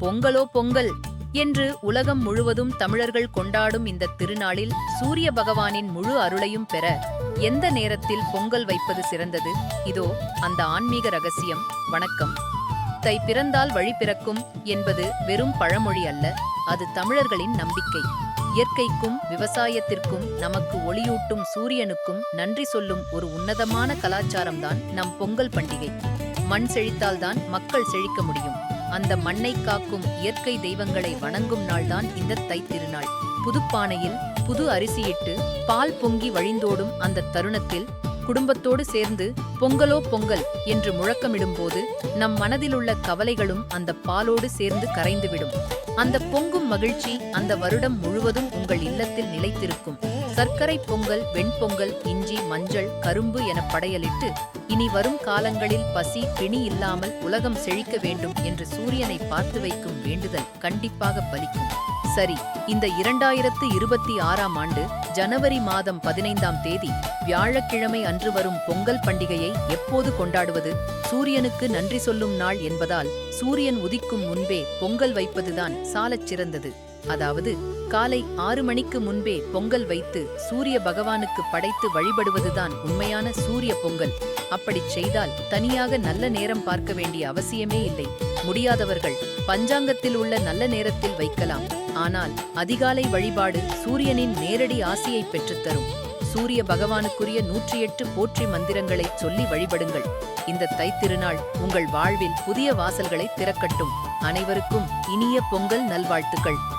பொங்கலோ பொங்கல் என்று உலகம் முழுவதும் தமிழர்கள் கொண்டாடும் இந்த திருநாளில் சூரிய பகவானின் முழு அருளையும் பெற எந்த நேரத்தில் பொங்கல் வைப்பது சிறந்தது? இதோ அந்த ஆன்மீக ரகசியம். வணக்கம். தை பிறந்தால் வழி பிறக்கும் என்பது வெறும் பழமொழி அல்ல அது தமிழர்களின் நம்பிக்கை. இயற்கைக்கும் விவசாயத்திற்கும் நமக்கு ஒளியூட்டும் சூரியனுக்கும் நன்றி சொல்லும் ஒரு உன்னதமான கலாச்சாரம்தான் நம் பொங்கல் பண்டிகை. மண் செழித்தால்தான் மக்கள் செழிக்க முடியும். அந்த மண்ணை காக்கும் இயற்கை தெய்வங்களை வணங்கும் நாள்தான் இந்த தைத்திருநாள். புதுப்பானையில் புது அரிசியிட்டு பால் பொங்கி வழிந்தோடும் அந்த தருணத்தில் குடும்பத்தோடு சேர்ந்து பொங்கலோ பொங்கல் என்று முழக்கமிடும்போது நம் மனதிலுள்ள கவலைகளும் அந்த பாலோடு சேர்ந்து கரைந்துவிடும். அந்த பொங்கும் மகிழ்ச்சி அந்த வருடம் முழுவதும் உங்கள் இல்லத்தில் நிலைத்திருக்கும். சர்க்கரை பொங்கல் வெண்பொங்கல் இஞ்சி மஞ்சள் கரும்பு என படையலிட்டு இனி வரும் காலங்களில் பசி பிணி இல்லாமல் உலகம் செழிக்க வேண்டும் என்று சூரியனை பார்த்து வைக்கும் வேண்டுதல் கண்டிப்பாக பலிக்கும். சரி இந்த இரண்டாயிரத்து இருபத்தி ஆறாம் ஆண்டு ஜனவரி மாதம் பதினைந்தாம் தேதி வியாழக்கிழமை அன்று வரும் பொங்கல் பண்டிகையை எப்போது கொண்டாடுவது? சூரியனுக்கு நன்றி சொல்லும் நாள் என்பதால் சூரியன் உதிக்கும் முன்பே பொங்கல் வைப்பதுதான் சாலச் சிறந்தது அதாவது காலை ஆறு மணிக்கு முன்பே பொங்கல் வைத்து சூரிய பகவானுக்கு படைத்து வழிபடுவதுதான் உண்மையான சூரிய பொங்கல். அப்படிச் செய்தால் தனியாக நல்ல நேரம் பார்க்க வேண்டிய அவசியமே இல்லை. முடியாதவர்கள் பஞ்சாங்கத்தில் உள்ள நல்ல நேரத்தில் வைக்கலாம். ஆனால் அதிகாலை வழிபாடு சூரியனின் நேரடி ஆசியை பெற்றுத்தரும். சூரிய பகவானுக்குரிய நூற்றி எட்டு போற்றி மந்திரங்களை சொல்லி வழிபடுங்கள். இந்த தைத்திருநாள் உங்கள் வாழ்வில் புதிய வாசல்களை திறக்கட்டும். அனைவருக்கும் இனிய பொங்கல் நல்வாழ்த்துக்கள்.